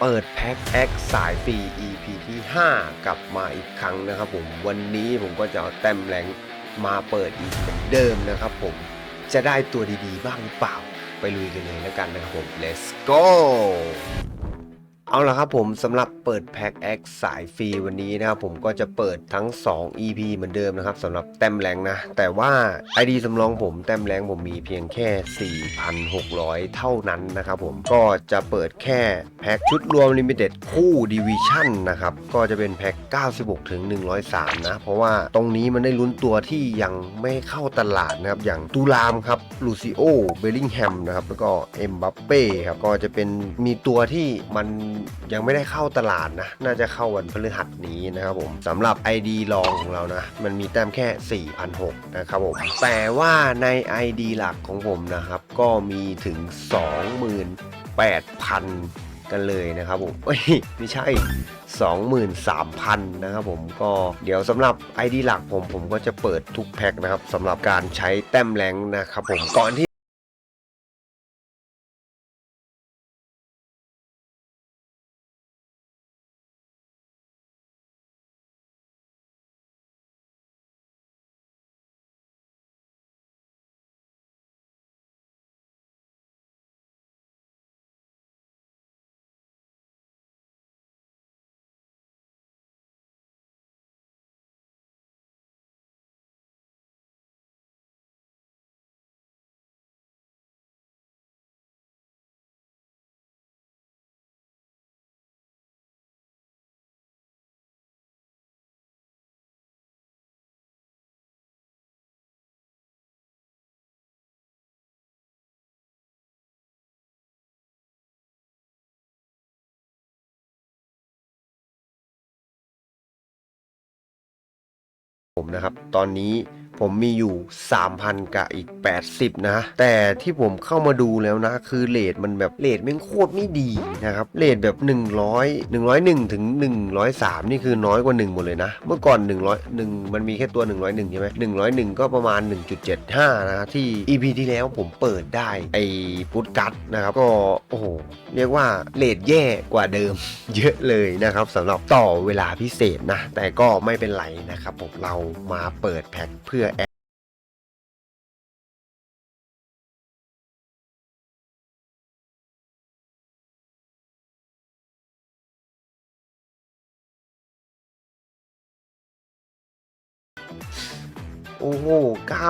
เปิดแพ็ค X สายฟรี EP ที่ 5 กลับมาอีกครั้งนะครับผมวันนี้ผมก็จะเอาแต้มแรงมาเปิดอีกเหมือนเดิมนะครับผมจะได้ตัวดีๆบ้างหรือเปล่า ไปลุยกันเลยแล้วกันนะครับผม let's go เอาละครับผมสำหรับเปิดแพ็คสายฟรีวันนี้นะครับผมก็จะเปิดทั้ง 2 EP เหมือนเดิมนะครับสำหรับแต้มแรงนะ แต่ว่า ID สำรองผมแต้มแรงผมมีเพียงแค่ 4,600 เท่านั้นนะครับผมก็จะเปิดแค่แพ็คชุดรวมลิมิเต็ดคู่ดิวิชั่นนะครับก็จะเป็นแพ็ค96ถึง103 นะ เพราะว่าตรงนี้มันได้ลุ้นตัวที่ยังไม่เข้าตลาดนะครับอย่างตูรามครับลูซิโอเบลลิงแฮมนะครับแล้วก็เอ็มบัปเป้ครับก็จะเป็นมีตัวที่มันยังไม่ได้เข้าตลาดนะ น่าจะเข้าวันพฤหัสนี้นะครับผมสำหรับ ID รองของเรานะ มันมีแต้มแค่4,600นะครับผม แต่ว่าใน ID หลักของผมนะครับ ก็มีถึง 28,000 กันเลยนะครับผมไม่ใช่ 23,000 นะครับผมก็เดี๋ยวสำหรับ ID หลักผมผมก็จะเปิดทุกแพ็คนะครับสำหรับการใช้แต้มแรงนะครับผมก่อนที่ ผมนะครับ ตอนนี้ ผมมีอยู่ 3,000 กับอีก 80 นะ แต่ที่ผมเข้ามาดูแล้วนะ คือเลทมันแบบเลทแม่งโคตรไม่ดีนะครับเลทแบบ 100 101 ถึง 103 นี่คือน้อยกว่า 1 หมดเลยนะ เมื่อก่อน 100 1 มันมีแค่ตัว 101 ใช่ไหม101 ก็ประมาณ 1.75 นะที่ EP ที่แล้วผมเปิดได้ไอ้พุทกัตนะครับ ก็โอ้โหเรียกว่าเลทแย่กว่าเดิม เยอะเลยนะครับสำหรับต่อเวลาพิเศษนะ แต่ก็ไม่เป็นไรนะครับผมเรามาเปิดแพ็คเพื่อ โอ้โห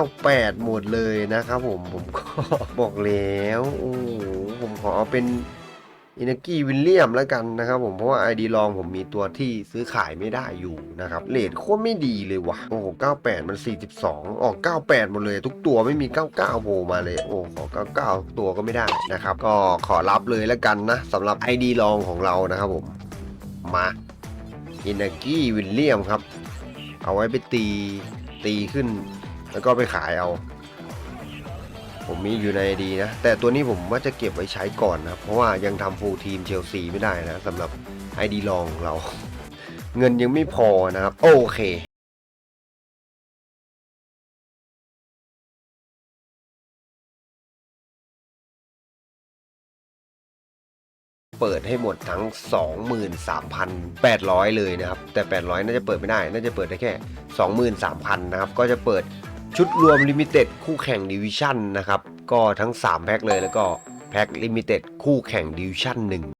98 หมดเลยนะครับผม ผมก็บอกแล้ว โอ้โห ผมขอเอาเป็นอินากี้วิลเลียมแล้วกันนะครับผมเพราะว่า ID ลองผมมีตัวที่ซื้อขายไม่ได้อยู่นะครับเลทโคตรไม่ดีเลยว่ะโอ้โห 98 มัน 42 ออก 98 หมดเลย ทุกตัวไม่มี 99โผล่มาเลย โอ้ขอ 99 ตัวก็ไม่ได้นะครับ ก็ขอรับเลยแล้วกันนะสำหรับ ID ลองของเรานะครับผม มาอินากี้วิลเลียมครับ เอาไว้ไปตี ตีขึ้น แล้วก็ไปขายเอา ผมมีอยู่ในดีนะ แต่ตัวนี้ผมว่าจะเก็บไว้ใช้ก่อนนะเพราะว่ายังทำฟูลทีมเชลซีไม่ได้นะสำหรับไอดีลองเรา เงินยังไม่พอนะครับ โอเค เปิดให้หมดทั้ง 23,800 เลยนะครับ แต่ 800 น่าจะเปิดไม่ได้ น่าจะเปิดได้แค่ 23,000 นะครับ ก็จะเปิดชุดรวมลิมิเต็ดคู่แข่งดิวิชั่นนะครับ ก็ทั้ง 3 แพ็คเลยแล้วก็แพ็คลิมิเต็ดคู่แข่งดิวิชั่น1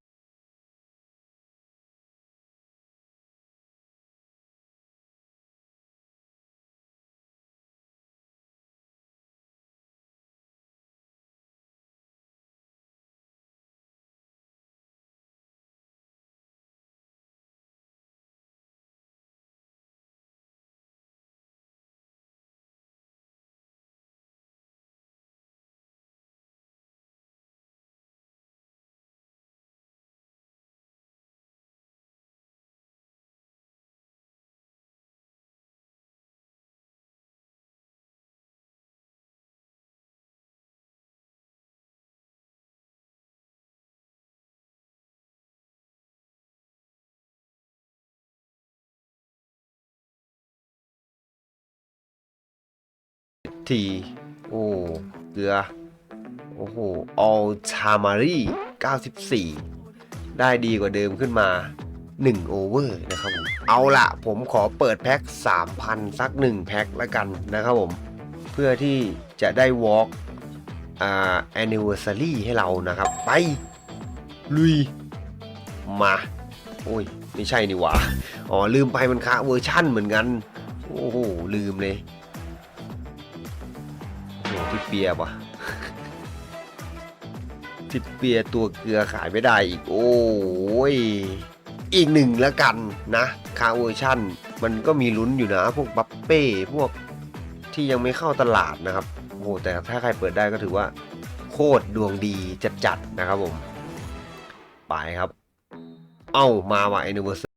ทีโอ้เกลือ โอ้โหออลชามารี94 ได้ดีกว่าเดิมขึ้นมา 1 โอเวอร์นะครับผม เอาละผมขอเปิดแพ็ค 3,000 สัก 1 แพ็คแล้วกันนะครับผม เพื่อที่จะได้วอล์กอ่า anniversary ให้เรานะครับ ไป ลุย มา โอ้ย ไม่ใช่นี่หว่า อ๋อ ลืมไปมันค้าเวอร์ชั่นเหมือนกัน โอ้โห ลืมเลย ทิปเปียป่ะทิปเปียตัวเกลือขายไม่ได้อีก โอ้ย อีกหนึ่งแล้วกันนะคาเวอร์ชั่น มันก็มีลุ้นอยู่นะ พวกบัฟเป้พวกที่ยังไม่เข้าตลาดนะครับ โอ้โหแต่ถ้าใครเปิดได้ก็ถือว่าโคตรดวงดีจัดๆนะครับผม ไปครับ เอ้ามาว่ะ a n n i v e r s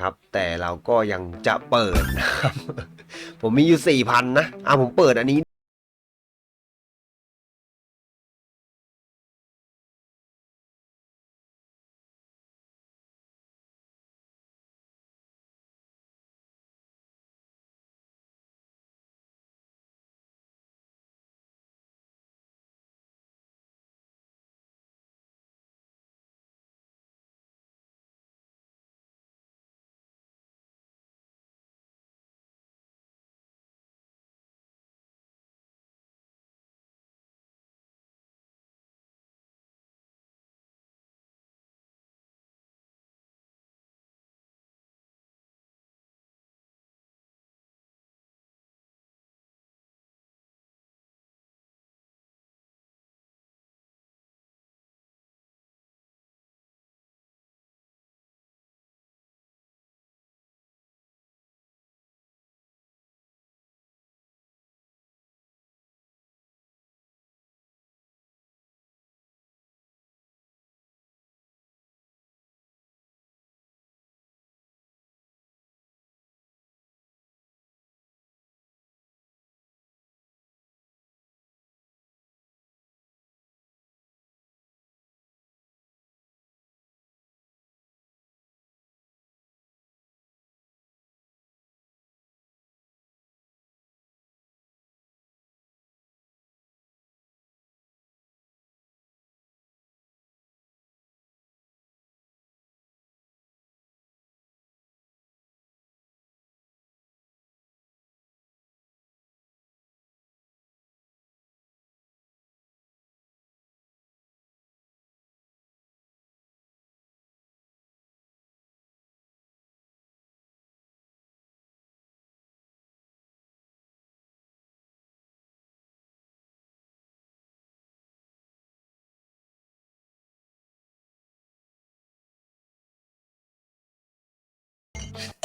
ครับแต่เราก็ยังจะเปิดนะครับผมมีอยู่4,000นะอะผมเปิดอันนี้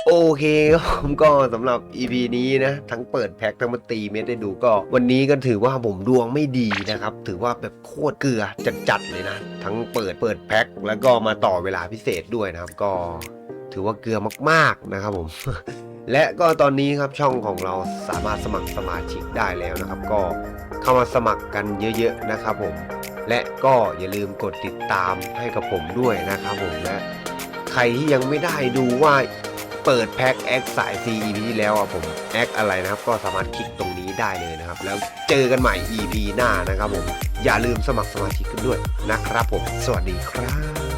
โอเคครับผมก็สำหรับ EP นี้นะ ทั้งเปิดแพ็คทั้งมาตีเม็ดได้ดูก็ วันนี้ก็ถือว่าผมดวงไม่ดีนะครับ ถือว่าแบบโคตรเกลือจัดๆเลยนะ ทั้งเปิดเปิดแพ็คแล้วก็มาต่อเวลาพิเศษด้วยนะครับ ก็ถือว่าเกลือมากๆนะครับผม และก็ตอนนี้ครับช่องของเราสามารถสมัครสมาชิกได้แล้วนะครับ ก็เข้ามาสมัครกันเยอะๆนะครับผม และก็อย่าลืมกดติดตามให้กับผมด้วยนะครับผมและใครที่ยังไม่ได้ดูว่า เปิดแพ็คแอคสาย C EP ที่แล้วอะผมแอคอะไรนะครับก็สามารถคลิกตรงนี้ได้เลยนะครับ แล้วเจอกันใหม่ EP หน้านะครับผม อย่าลืมสมัครสมาชิกกันด้วยนะครับผม สวัสดีครับ